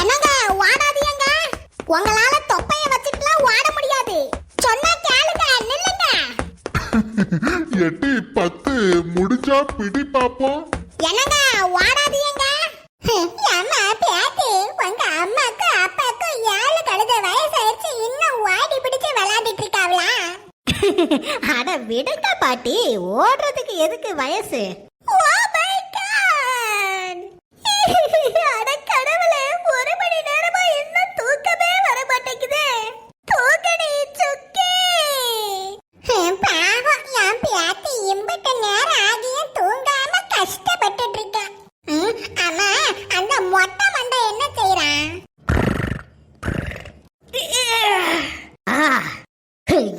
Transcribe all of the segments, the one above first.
என்னங்க ஓடாதீங்க உங்களால தொப்பைய வச்சுட்டுலாம் ஓட முடியாது. சொன்னா கேளுங்க நில்லுங்க. எட்டு பத்து முடிஞ்சா பிடி பாப்போம். என்னங்க ஓடாதீங்க அம்மா பேத்து உங்க அம்மாக்கு அப்பாக்கு ஏழு கழுத வயசாயிருச்சு. இன்னும் ஓடி பிடிச்சு விளையாடிட்டு இருக்காங்களா அட விடுங்க பாட்டி. ஓடுறதுக்கு எதுக்கு வயசு?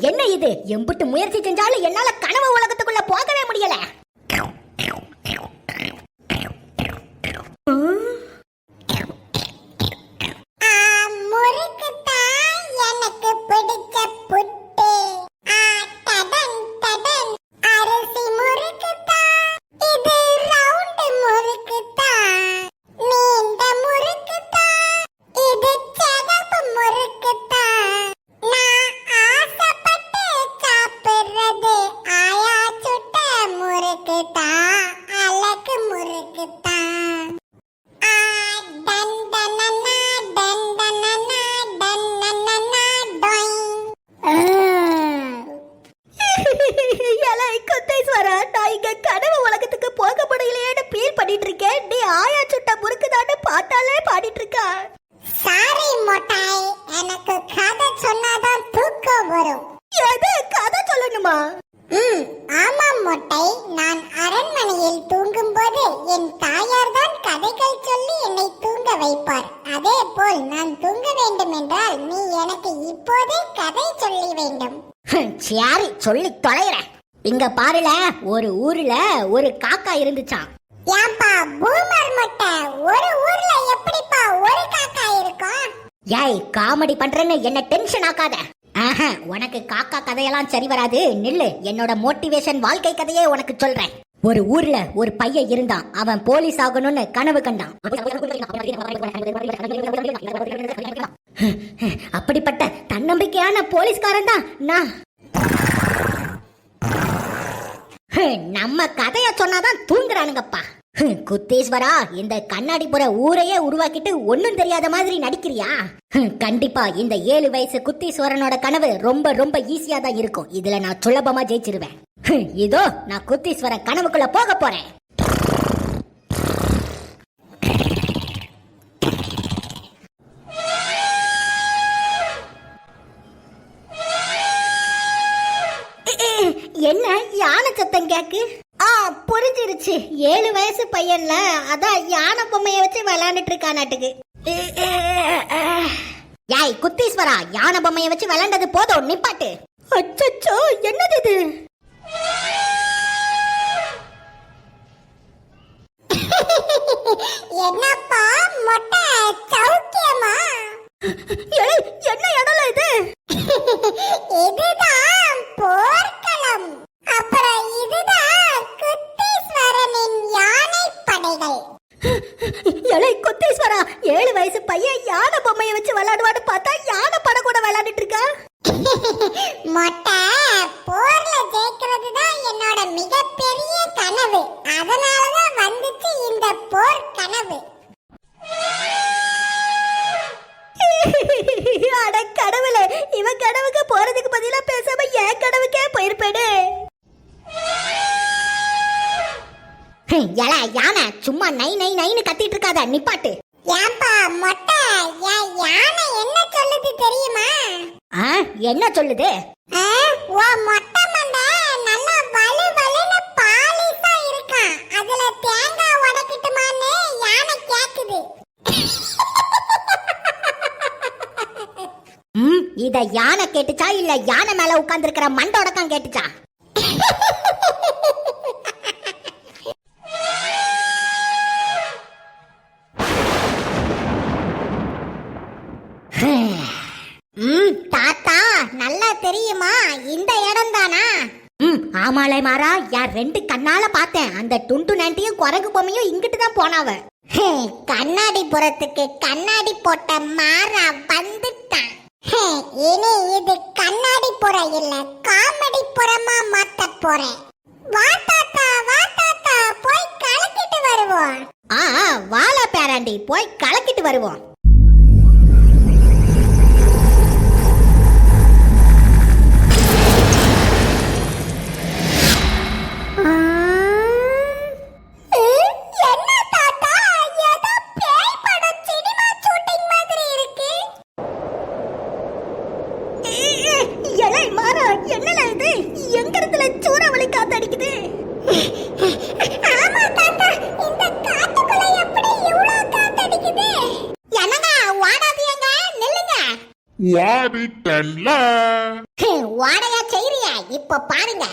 என்ன இது? எம்பிட்டு முயற்சி செஞ்சாலும் என்னால கனவு உலகத்துக்குள்ள போகவே முடியல. சொல்லி தொலைகிறேன் இங்க பாருல ஒரு ஊர்ல ஒரு காக்கா இருந்துச்சாம் ஏன்பா பூமர் மொட்டை ஒரு ஊர்ல எப்படிப்பா ஒரு காக்கா இருக்கும் ஏய் காமெடி பண்றேன்னு என்ன டென்ஷன் ஆக்காத. ஆஹா, உனக்கு காக்கா கதையெல்லாம் சரி வராது. நில்லு என்னோட மோட்டிவேஷன் வாழ்க்கை கதையே உனக்கு சொல்றேன். ஒரு ஊர்ல ஒரு பையன் இருந்தான். அவன் போலீஸ் ஆகணும்னு கனவு கண்டான். அப்படிப்பட்ட தன்னம்பிக்கையான போலீஸ்காரன் தான் நான். நம்ம கதைய சொன்னாதான் தூங்குறானுங்கப்பா. ஹம், குத்தீஸ்வரா இந்த கண்ணாடிபுர ஊரையே உருவாக்கிட்டு ஒன்னும் தெரியாத மாதிரி நடிக்கிறியா? ஹம், கண்டிப்பா இந்த ஏழு வயசு குத்தீஸ்வரனோட கனவு ரொம்ப ரொம்ப ஈஸியா தான் இருக்கும். இதுல நான் சுலபமா ஜெயிச்சிருவேன். இதோ நான் குத்தீஸ்வர கனவுக்குள்ள போக போறேன். என்ன? சத்தம் கேக்கு? ஆ புரிஞ்சிருச்சு. ஏழு வயசு பையன்ல அதான் யானை பொம்மைய வச்சு விளையாண்டுட்டு இருக்கானாட்டுக்கு. யாய் குத்தீஸ்வரா யானை பொம்மைய வச்சு விளையாண்டது போதும் நிப்பாட்டு. அச்சச்சோ என்னது இது? என்னப்பா மொட்டை சௌக்கியமா? ஏய், என்ன இடல இது? போர் கனவு. அட கடவுளே இவன் கனவுக்கு போறதுக்கு பதிலா பேசாம என் கனவுக்கே போயிருப்பேனே. எல யானை சும்மா நை நை நைன்னு கத்திட்டு இருக்காத நிப்பாட்டு. ஏன்பா மொட்டை என் யானை என்ன சொல்லுது தெரியுமா? என்ன சொல்லுது? உன் மொட்டை இத யானை கேட்டுச்சா இல்ல யானை மேல உட்கார்ந்திருக்கிற மண்டோடக்கம் கேட்டுச்சா? தாத்தா நல்லா தெரியுமா? இந்த இடம் தானா ம் ஆமாலே மாறா யார் ரெண்டு கண்ணால பார்த்தேன். அந்த டுண்டு நண்டியும் குரங்கு பொம்மையும் இங்கிட்டு தான் போனாவ. கண்ணாடி புறத்துக்கு கண்ணாடி போட்ட மாறா வந்துட்டான். இனி இது கண்ணாடி புற இல்ல காமெடி புறமா மாத்த போறேன். வா தாத்தா வா தாத்தா போய் கலக்கிட்டு வருவோம். ஆ வாழ வாழா பேராண்டி போய் கலக்கிட்டு வருவோம். வாடிட்டன்ல வாடையா செய்றியா? இப்ப பாருங்க.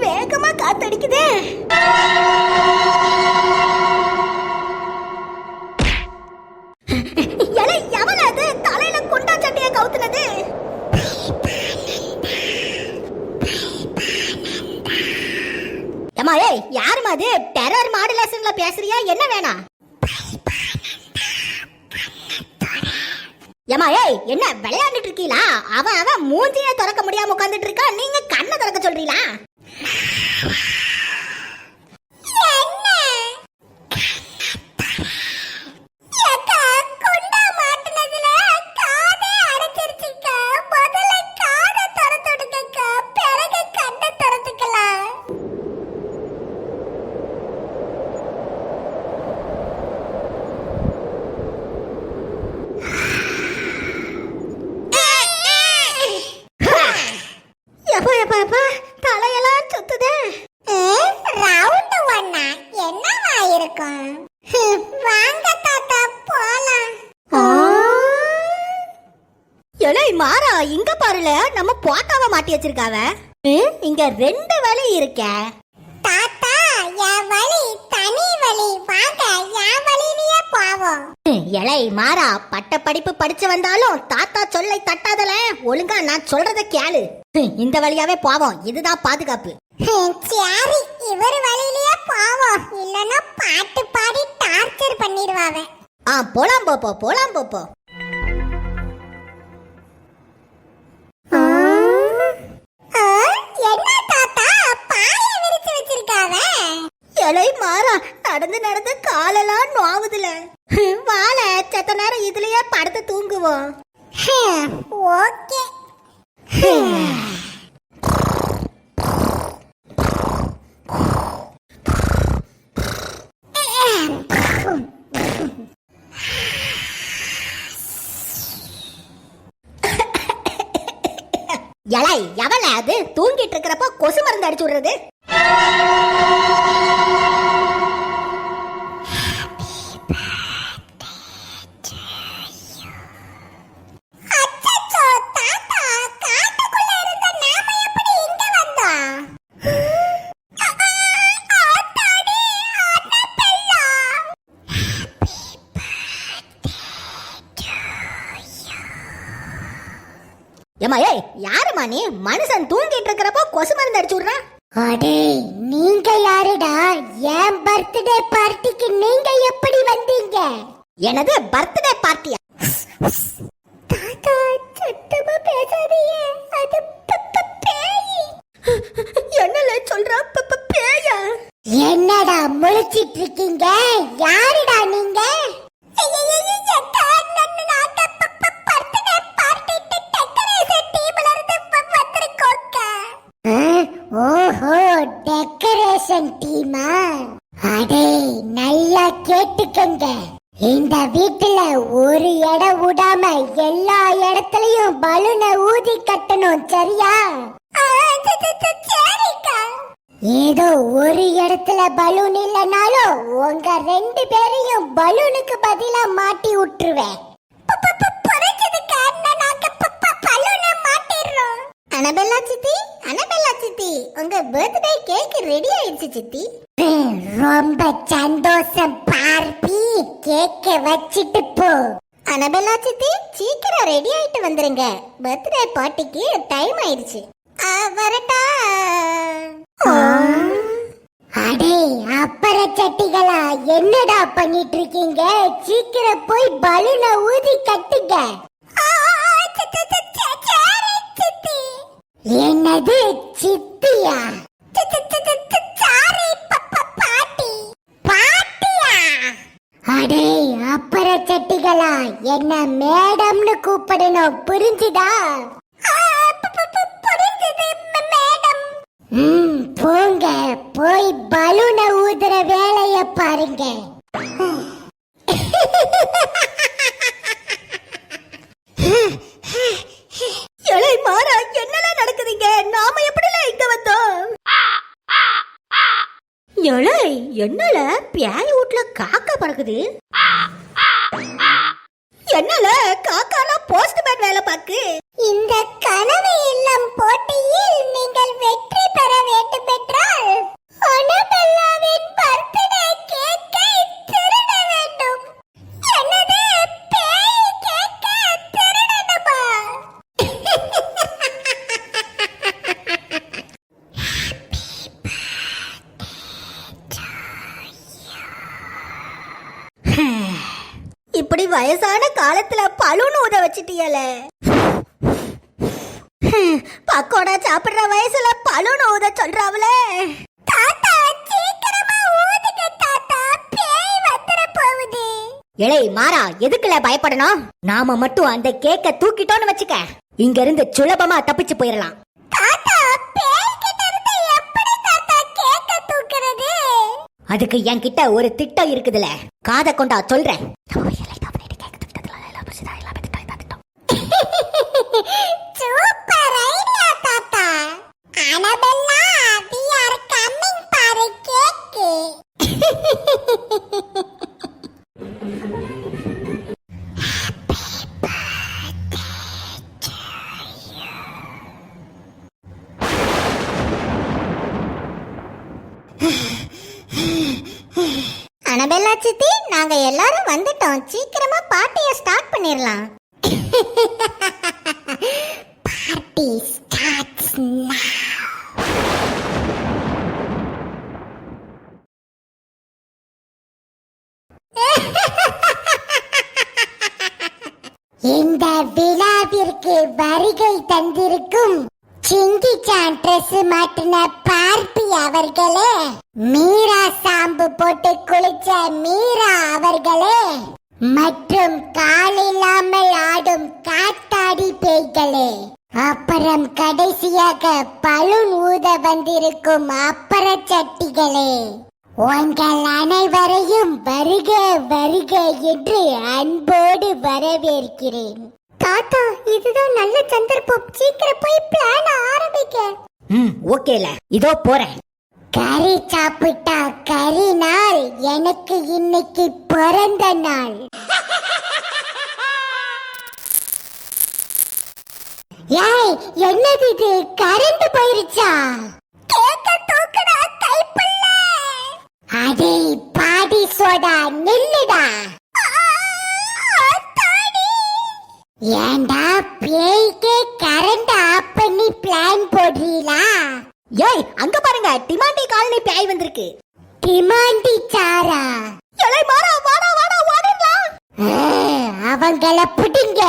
வேகமா காத்தடிக்குதே. ஏமா ஏய் என்ன விளையாண்டுட்டு இருக்கீங்களா அவன் அவன் மூஞ்சியை திறக்க முடியாம உட்காந்துட்டு இருக்கா? நீங்க கண்ணை திறக்க சொல்றீங்களா எப்பா எப்பா தலையெல்லாம் சுத்துதே. ரவுண்டு ஒண்ணா என்னவா இருக்கும்? வாங்க தாத்தா போலாம். எலை மாறா இங்க பாருல நம்ம போட்டாவ மாட்டி வச்சிருக்காவ. இங்க ரெண்டு வழி இருக்க. தாத்தா என் வழி தனி வழி எலை மாறா பட்ட படிப்பு படிச்சு வந்தாலும் தாத்தா சொல்லை தட்டாதல. ஒழுங்கா நான் சொல்றத கேளு. இந்த வழியாவே போவோம். இதுதான் பாதுகாப்பு. சரி. இவர் வழியிலேயே போவோம். இல்லனா பாட்டு பாடி டார்ச்சர் பண்ணிடுவாவ. ஆ போலாம் போப்போ போலாம் போப்போ. என்ன தாத்தா? பாய விரிச்சு வச்சிருக்காவ? எலை மாறா நடந்து நடந்து காலெல்லாம் நோவுதுல. வாழை வாழ செத்த நேரம் இதுலயே படுத்து தூங்குவோம். ஓகே. எலை எவளை அது? தூங்கிட்டு இருக்கிறப்ப கொசு மருந்து அடிச்சு விடுறது. பார்ட்டிக்கு நீங்க எப்படி வந்தீங்க? எனது பர்த்டே பார்ட்டியா தாத்தா சத்தமா பேசாதீங்க. அது பேய். என்னல சொல்றா? பேயா? என்னடா முழிச்சிட்டு இருக்கீங்க? யாருடா நீங்க? ஓஹோ டெக்கரேஷன் டீமா பார்த்துக்கங்க இந்த வீட்டுல ஒரு இடம் விடாம எல்லா இடத்துலயும் பலூனை ஊதி கட்டணும் சரியா? ஏதோ ஒரு இடத்துல பலூன் இல்லனாலும் உங்க ரெண்டு பேரையும் பலூனுக்கு பதிலா மாட்டி விட்டுருவேன் அனபெல்லா சித்தி அனபெல்லா சித்தி உங்க பர்த்டே கேக் ரெடி ஆயிடுச்சு சித்தி. ரொம்ப சந்தோஷம் பா. பார்ப்பி கேக்க வச்சிட்டு போ. அனபெல்லா சித்தி சீக்கிரம் ரெடி ஆயிட்டு வந்துருங்க. பர்த்டே பார்ட்டிக்கு டைம் ஆயிடுச்சு. வரட்டா. அடே அப்பற சட்டிகளா? என்னடா பண்ணிட்டு இருக்கீங்க சீக்கிரம் போய் பலூனை ஊதி கட்டுங்க. என்னது சித்தியா? அடே அப்பற சட்டிகளா? என்ன மேடம்னு கூப்பிடணும். புரிஞ்சுதா? ம் போங்க. போய் பலூனை ஊதுற வேலைய பாருங்க. எலை மாறா என்னலாம் நடக்குதுங்க? நாம எப்படிலாம் இங்க வந்தோம்? எலை என்னல? பியாய் காக்கா பறக்குது. என்னல காக்காலாம் போஸ்ட்மேன் வேலை பாக்கு இந்த கனவு இல்லம் போட்டியில் நீங்கள் வெற்றி பெற பக்கோடா சாப்பிடுற வயசுல பலூன் ஊத சொல்றாவளே. தாத்தா சீக்கிரமா ஊதுங்க தாத்தா. பேய் வந்துட போகுது. இலை மாறா எதுக்குல பயப்படணும்? நாம மட்டும் அந்த கேக்க தூக்கிட்டோம்னு வச்சுக்க. இங்க இருந்து சுலபமா தப்பிச்சு போயிடலாம் தாத்தா பேய் கிட்ட இருந்து எப்படி தாத்தா கேக்க தூக்குறது? அதுக்கு என்கிட்ட ஒரு திட்டம் இருக்குதுல. காதை கொண்டா சொல்றேன். நாங்க எல்லாரும் வந்துட்டோம். சீக்கிரமா பார்ட்டிய ஸ்டார்ட் பண்ணிரலாம். பார்ட்டி ஸ்டார்ட்ஸ் இந்த விழாவிற்கு வருகை தந்திருக்கும் சிங்கிச்சான் ட்ரெஸ் மாட்டின பார்ப்பி அவர்களே. மீரா சாம்பு போட்டு மீரா அவர்களே மற்றும் காலில்லாமல் ஆடும் காத்தாடி பேய்களே அப்புறம் கடைசியாக பலூன் ஊத வந்திருக்கும் அப்பற சட்டிகளே உங்கள் அனைவரையும் வருக வருக என்று அன்போடு வரவேற்கிறேன். தாத்தா இதுதான் நல்ல சந்தர்ப்பம். சீக்கிரம் போய் பிளான் ஆரம்பிக்க. ம் ஓகேல. இதோ போறேன். கறி சாப்பிட்டா கறி நாள் எனக்கு இன்னைக்கு பிறந்த நாள். ஏய் என்னது இது? கரண்ட் போயிருச்சா? கேக்க தூக்குடா கைப்புள்ள. அடே பாடி சோடா நில்லுடா. ஏண்டா பேய்க்கே ஏய் அங்க பாருங்க டிமாண்டி காலனி பேய் வந்திருக்கு. டிமாண்டி சாரா? இலை மாறா வாடா வாடா வாடா ஆ, அவங்கள பிடிங்க.